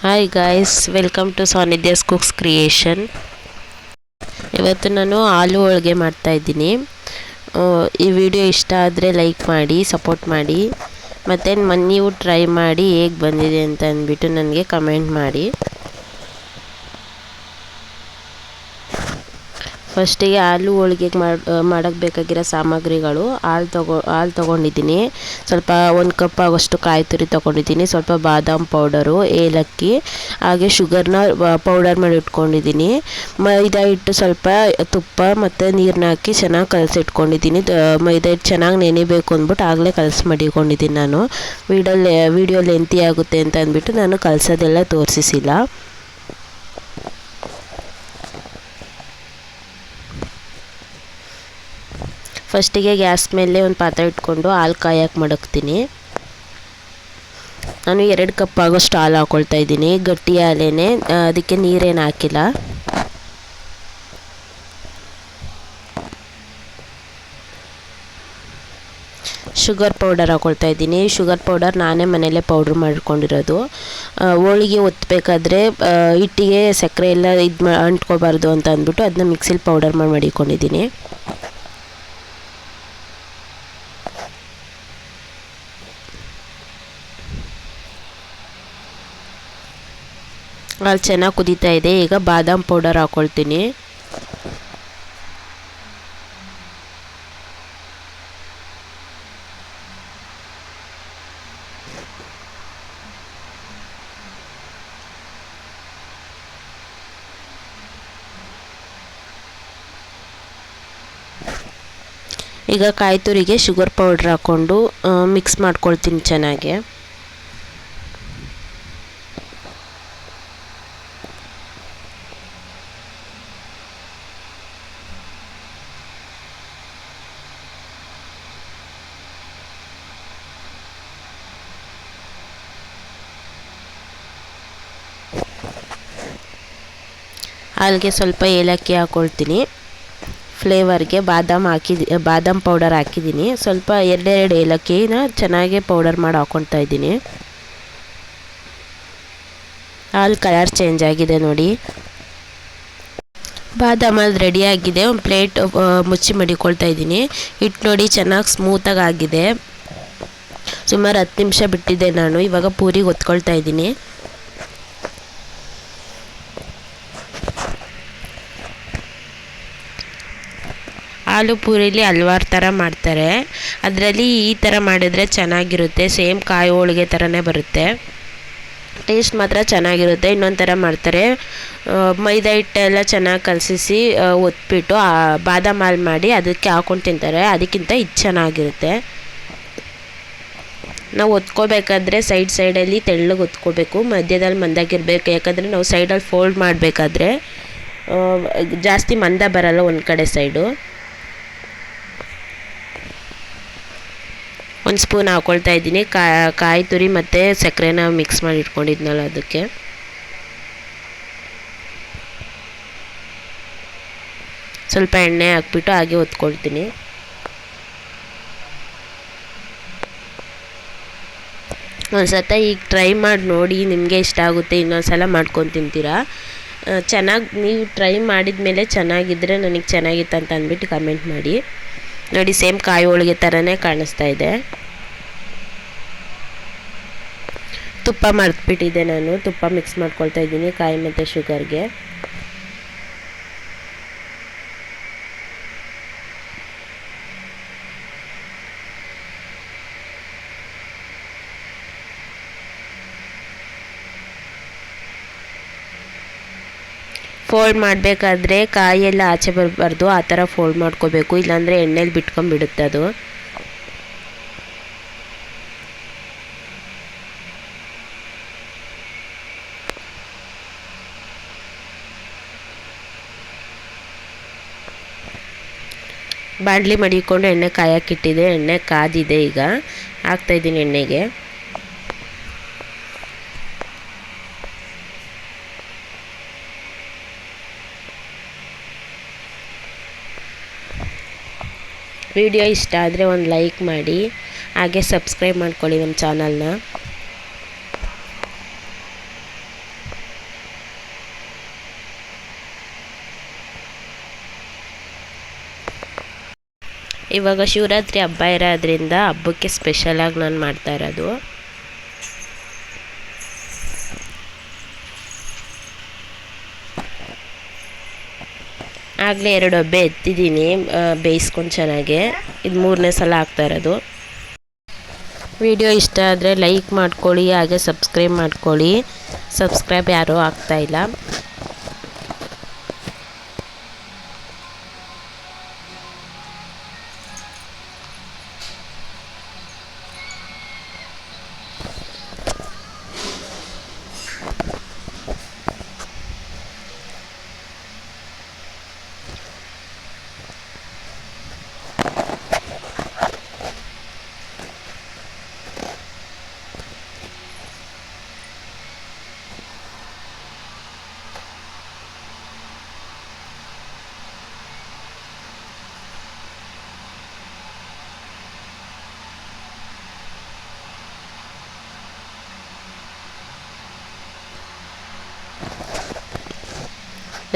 Hi guys welcome to Sanidhya's cooks creation ಇವತ್ತು ನಾನು ಆಲೂ ಹೋಳಿಗೆ ಮಾಡ್ತಾಯಿದ್ದೀನಿ ಈ ವಿಡಿಯೋ ಇಷ್ಟ ಆದರೆ ಲೈಕ್ ಮಾಡಿ ಸಪೋರ್ಟ್ ಮಾಡಿ. ಮತ್ತು ನೀವು ಟ್ರೈ ಮಾಡಿ ಹೇಗೆ ಬಂದಿದೆ ಅಂತ ಅಂದ್ಬಿಟ್ಟು ನನಗೆ ಕಮೆಂಟ್ ಮಾಡಿ. ಫಸ್ಟಿಗೆ ಹಾಲು ಹೋಳಿಗೆಗೆ ಮಾಡಿ ಮಾಡೋಕ್ಕೆ ಬೇಕಾಗಿರೋ ಸಾಮಗ್ರಿಗಳು, ಹಾಲು ತಗೋ, ಹಾಲು ತೊಗೊಂಡಿದ್ದೀನಿ. ಸ್ವಲ್ಪ ಒಂದು ಕಪ್ ಆಗೋಷ್ಟು ಕಾಯಿ ತುರಿ ತೊಗೊಂಡಿದ್ದೀನಿ. ಸ್ವಲ್ಪ ಬಾದಾಮ್ ಪೌಡರು, ಏಲಕ್ಕಿ, ಹಾಗೆ ಶುಗರ್ನ ಪೌಡರ್ ಮಾಡಿ ಇಟ್ಕೊಂಡಿದ್ದೀನಿ. ಮೈದಾ ಹಿಟ್ಟು ಸ್ವಲ್ಪ ತುಪ್ಪ ಮತ್ತು ನೀರನ್ನ ಹಾಕಿ ಚೆನ್ನಾಗಿ ಕಲಸಿಟ್ಕೊಂಡಿದ್ದೀನಿ. ಮೈದಾ ಹಿಟ್ಟು ಚೆನ್ನಾಗಿ ನೆನೆಬೇಕು ಅಂದ್ಬಿಟ್ಟು ಆಗಲೇ ಕಲಸಿ ಮಡಿಕೊಂಡಿದ್ದೀನಿ ನಾನು. ವೀಡಿಯೋ ವೀಡಿಯೋ ಲೆಂತಿ ಆಗುತ್ತೆ ಅಂತ ಅಂದ್ಬಿಟ್ಟು ನಾನು ಕಲಸೋದೆಲ್ಲ ತೋರಿಸಿಲ್ಲ ಫಸ್ಟಿಗೆ ಗ್ಯಾಸ್ ಮೇಲೆ ಒಂದು ಪಾತ್ರೆ ಇಟ್ಕೊಂಡು ಹಾಲು ಕಾಯಕ್ಕೆ ಮಡಗ್ತೀನಿ. ನಾನು ಎರಡು ಕಪ್ ಆಗೋಷ್ಟು ಹಾಲು ಹಾಕ್ಕೊಳ್ತಾ ಇದ್ದೀನಿ. ಗಟ್ಟಿ ಹಾಲೇನೆ ಅದಕ್ಕೆ ನೀರೇನು ಹಾಕಿಲ್ಲ. ಶುಗರ್ ಪೌಡರ್ ಹಾಕ್ಕೊಳ್ತಾ ಇದ್ದೀನಿ. ಶುಗರ್ ಪೌಡರ್ ನಾನೇ ಮನೆಯಲ್ಲೇ ಪೌಡ್ರ್ ಮಾಡ್ಕೊಂಡಿರೋದು. ಹೋಳಿಗೆ ಒತ್ತಬೇಕಾದ್ರೆ ಹಿಟ್ಟಿಗೆ ಸಕ್ಕರೆ ಎಲ್ಲ ಇದು ಅಂಟ್ಕೋಬಾರ್ದು ಅಂತ ಅಂದ್ಬಿಟ್ಟು ಅದನ್ನ ಮಿಕ್ಸಿಲಿ ಪೌಡರ್ ಮಾಡಿ ಮಡಿಕೊಂಡಿದ್ದೀನಿ. ಹಾಲು ಚೆನ್ನಾಗಿ ಕುದೀತಾ ಇದೆ. ಈಗ ಬಾದಾಮ್ ಪೌಡರ್ ಹಾಕ್ಕೊಳ್ತೀನಿ ಈಗ ಕಾಯಿ ತುರಿಗೆ ಶುಗರ್ ಪೌಡ್ರ್ ಹಾಕ್ಕೊಂಡು ಮಿಕ್ಸ್ ಮಾಡ್ಕೊಳ್ತೀನಿ ಚೆನ್ನಾಗಿ. ಹಾಲಿಗೆ ಸ್ವಲ್ಪ ಏಲಕ್ಕಿ ಹಾಕ್ಕೊಳ್ತೀನಿ ಫ್ಲೇವರ್ಗೆ ಬಾದಾಮ್ ಹಾಕಿ, ಬಾದಾಮ್ ಪೌಡರ್ ಹಾಕಿದ್ದೀನಿ. ಸ್ವಲ್ಪ ಎರಡೆರಡು ಏಲಕ್ಕಿನ ಚೆನ್ನಾಗಿ ಪೌಡರ್ ಮಾಡಿ ಹಾಕ್ಕೊಳ್ತಾ ಇದ್ದೀನಿ. ಹಾಲು ಕಲರ್ ಚೇಂಜ್ ಆಗಿದೆ ನೋಡಿ. ಬಾದಾಮ್ ಅಲ್ಲಿ ರೆಡಿ ಆಗಿದೆ. ಒಂದು ಪ್ಲೇಟ್ ಮುಚ್ಚಿ ಮಡಿಕೊಳ್ತಾ ಇದ್ದೀನಿ. ಹಿಟ್ಟು ನೋಡಿ ಚೆನ್ನಾಗಿ ಸ್ಮೂತಾಗಿ ಆಗಿದೆ. ಸುಮಾರು ಹತ್ತು ನಿಮಿಷ ಬಿಟ್ಟಿದ್ದೆ ನಾನು. ಇವಾಗ ಪೂರಿಗೆ ಹೊತ್ಕೊಳ್ತಾ ಇದ್ದೀನಿ. ಆಲೂ ಪೂರಿಲಿ ಹಲ್ವಾರು ಥರ ಮಾಡ್ತಾರೆ. ಅದರಲ್ಲಿ ಈ ಥರ ಮಾಡಿದರೆ ಚೆನ್ನಾಗಿರುತ್ತೆ. ಸೇಮ್ ಕಾಯಿ ಹೋಳಿಗೆ ಥರನೇ ಬರುತ್ತೆ. ಟೇಸ್ಟ್ ಮಾತ್ರ ಚೆನ್ನಾಗಿರುತ್ತೆ. ಇನ್ನೊಂದು ಥರ ಮಾಡ್ತಾರೆ. ಮೈದಾ ಹಿಟ್ಟೆಲ್ಲ ಚೆನ್ನಾಗಿ ಕಲಸಿಸಿ ಒತ್ಬಿಟ್ಟು ಬಾದಾಮ್ ಹಾಲು ಮಾಡಿ ಅದಕ್ಕೆ ಹಾಕ್ಕೊಂಡು ತಿಂತಾರೆ. ಅದಕ್ಕಿಂತ ಇದು ಚೆನ್ನಾಗಿರುತ್ತೆ. ನಾವು ಒತ್ಕೋಬೇಕಾದ್ರೆ ಸೈಡ್ ಸೈಡಲ್ಲಿ ತೆಳ್ಳಗೆ ಒತ್ಕೋಬೇಕು ಮಧ್ಯದಲ್ಲಿ ಮಂದಾಗಿರಬೇಕು. ಯಾಕಂದರೆ ನಾವು ಸೈಡಲ್ಲಿ ಫೋಲ್ಡ್ ಮಾಡಬೇಕಾದ್ರೆ ಜಾಸ್ತಿ ಮಂದ ಬರಲ್ಲ ಒಂದು ಕಡೆ ಸೈಡು. ಒಂದು ಸ್ಪೂನ್ ಹಾಕ್ಕೊಳ್ತಾ ಇದ್ದೀನಿ. ಕಾಯಿ ತುರಿ ಮತ್ತು ಸಕ್ಕರೆನ ಮಿಕ್ಸ್ ಮಾಡಿ ಇಟ್ಕೊಂಡಿದ್ನಲ್ಲ ಅದಕ್ಕೆ. ಸ್ವಲ್ಪ ಎಣ್ಣೆ ಹಾಕ್ಬಿಟ್ಟು ಹಾಗೆ ಒತ್ಕೊಳ್ತೀನಿ ಒಂದು ಸತ ಈಗ ಟ್ರೈ ಮಾಡಿ ನೋಡಿ ನಿಮಗೆ ಇಷ್ಟ ಆಗುತ್ತೆ ಇನ್ನೊಂದು ಸಲ ಮಾಡ್ಕೊಂಡು ತಿಂತೀರಾ. ಚೆನ್ನಾಗಿ, ನೀವು ಟ್ರೈ ಮಾಡಿದ ಮೇಲೆ ಚೆನ್ನಾಗಿದ್ದರೆ ನನಗೆ ಚೆನ್ನಾಗಿತ್ತು ಅಂತ ಅಂದ್ಬಿಟ್ಟು ಕಮೆಂಟ್ ಮಾಡಿ. ನೋಡಿ ಸೇಮ್ ಕಾಯಿ ಹೋಳಿಗೆ ಥರನೇ ಕಾಣಿಸ್ತಾ ಇದೆ. ತುಪ್ಪ ಮರೆತುಬಿಟ್ಟಿದ್ದೆ ನಾನು. ತುಪ್ಪ ಮಿಕ್ಸ್ ಮಾಡ್ಕೊಳ್ತಾ ಇದ್ದೀನಿ, ಕಾಯಿ ಮತ್ತು ಶುಗರ್ಗೆ ಫೋಲ್ಡ್ ಮಾಡಬೇಕಾದ್ರೆ ಕಾಯಿ ಎಲ್ಲ ಆಚೆ ಬರಬಾರ್ದು, ಆ ಥರ ಫೋಲ್ಡ್ ಮಾಡ್ಕೋಬೇಕು. ಇಲ್ಲಾಂದರೆ ಎಣ್ಣೆಲಿ ಬಿಟ್ಕೊಂಡ್ಬಿಡುತ್ತೆ ಅದು ಬಾಣಲಿ ಮಡಿಕೊಂಡು ಎಣ್ಣೆ ಕಾಯಕ್ಕಿಟ್ಟಿದೆ ಎಣ್ಣೆ ಕಾದಿದೆ ಈಗ. ಹಾಕ್ತಾಯಿದ್ದೀನಿ ಎಣ್ಣೆಗೆ. ವಿಡಿಯೋ ಇಷ್ಟ ಆದರೆ ಒಂದು ಲೈಕ್ ಮಾಡಿ, ಹಾಗೆ ಸಬ್ಸ್ಕ್ರೈಬ್ ಮಾಡ್ಕೊಳ್ಳಿ ನಮ್ಮ ಚಾನಲ್ನ. ಇವಾಗ ಶಿವರಾತ್ರಿ ಹಬ್ಬ ಇರೋದ್ರಿಂದ ಹಬ್ಬಕ್ಕೆ ಸ್ಪೆಷಲಾಗಿ ನಾನು ಮಾಡ್ತಾ ಇರೋದು. ಆಗಲೇ ಎರಡು ಹಬ್ಬ ಎತ್ತಿದ್ದೀನಿ ಬೇಯಿಸ್ಕೊಂಡು ಚೆನ್ನಾಗೆ. ಇದು ಮೂರನೇ ಸಲ ಆಗ್ತಾ ಇರೋದು. ವಿಡಿಯೋ ಇಷ್ಟ ಆದರೆ ಲೈಕ್ ಮಾಡ್ಕೊಳ್ಳಿ, ಹಾಗೆ ಸಬ್ಸ್ಕ್ರೈಬ್ ಮಾಡ್ಕೊಳ್ಳಿ. ಸಬ್ಸ್ಕ್ರೈಬ್ ಯಾರೂ ಆಗ್ತಾಯಿಲ್ಲ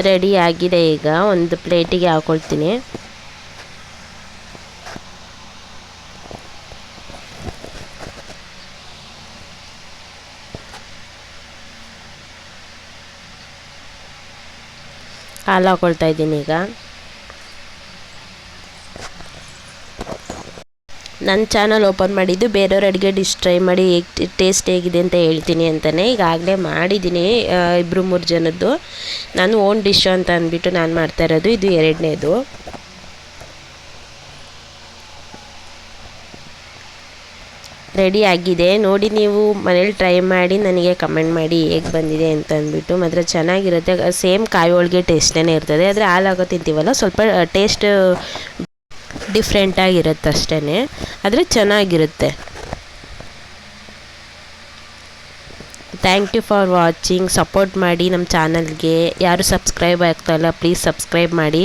ರೆಡಿ ಆಗಿದೆ ಈಗ. ಒಂದು ಪ್ಲೇಟಿಗೆ ಹಾಕೊಳ್ತೀನಿ. ಹಾಲು ಹಾಕೊಳ್ತಾ ಇದ್ದೀನಿ ಈಗ. ನನ್ನ ಚಾನಲ್ ಓಪನ್ ಮಾಡಿದ್ದು ಬೇರೆಯವ್ರ ಅಡುಗೆ ಡಿಶ್ ಟ್ರೈ ಮಾಡಿ ಹೇಗೆ ಟೇಸ್ಟ್ ಹೇಗಿದೆ ಅಂತ ಹೇಳ್ತೀನಿ ಅಂತಲೇ ಈಗಾಗಲೇ ಮಾಡಿದ್ದೀನಿ ಇಬ್ಬರು ಮೂರು ಜನದ್ದು. ನಾನು ಓನ್ ಡಿಶ್ ಅಂತ ಅಂದ್ಬಿಟ್ಟು ನಾನು ಮಾಡ್ತಾ ಇರೋದು, ಇದು ಎರಡನೇದು. ರೆಡಿ ಆಗಿದೆ. ನೋಡಿ ನೀವು ಮನೇಲಿ ಟ್ರೈ ಮಾಡಿ, ನನಗೆ ಕಮೆಂಟ್ ಮಾಡಿ ಹೇಗೆ ಬಂದಿದೆ ಅಂತ ಅಂದ್ಬಿಟ್ಟು. ಮಾತ್ರ ಚೆನ್ನಾಗಿರುತ್ತೆ. ಸೇಮ್ ಕಾಯಿ ಹೋಳಿಗೆ ಟೇಸ್ಟೇ ಇರ್ತದೆ. ಆದರೆ ಹಾಲಾಗೋ ತಿಂತೀವಲ್ಲ, ಸ್ವಲ್ಪ ಟೇಸ್ಟ್ ಡಿಫ್ರೆಂಟಾಗಿರುತ್ತೆ ಅಷ್ಟೇ ಆದರೆ ಚೆನ್ನಾಗಿರುತ್ತೆ. Thank you for watching support ಮಾಡಿ ನಮ್ಮ ಚಾನಲ್ಗೆ ಯಾರು ಸಬ್ಸ್ಕ್ರೈಬ್ ಆಗ್ತಾಯಿಲ್ಲ ಪ್ಲೀಸ್ ಸಬ್ಸ್ಕ್ರೈಬ್ ಮಾಡಿ.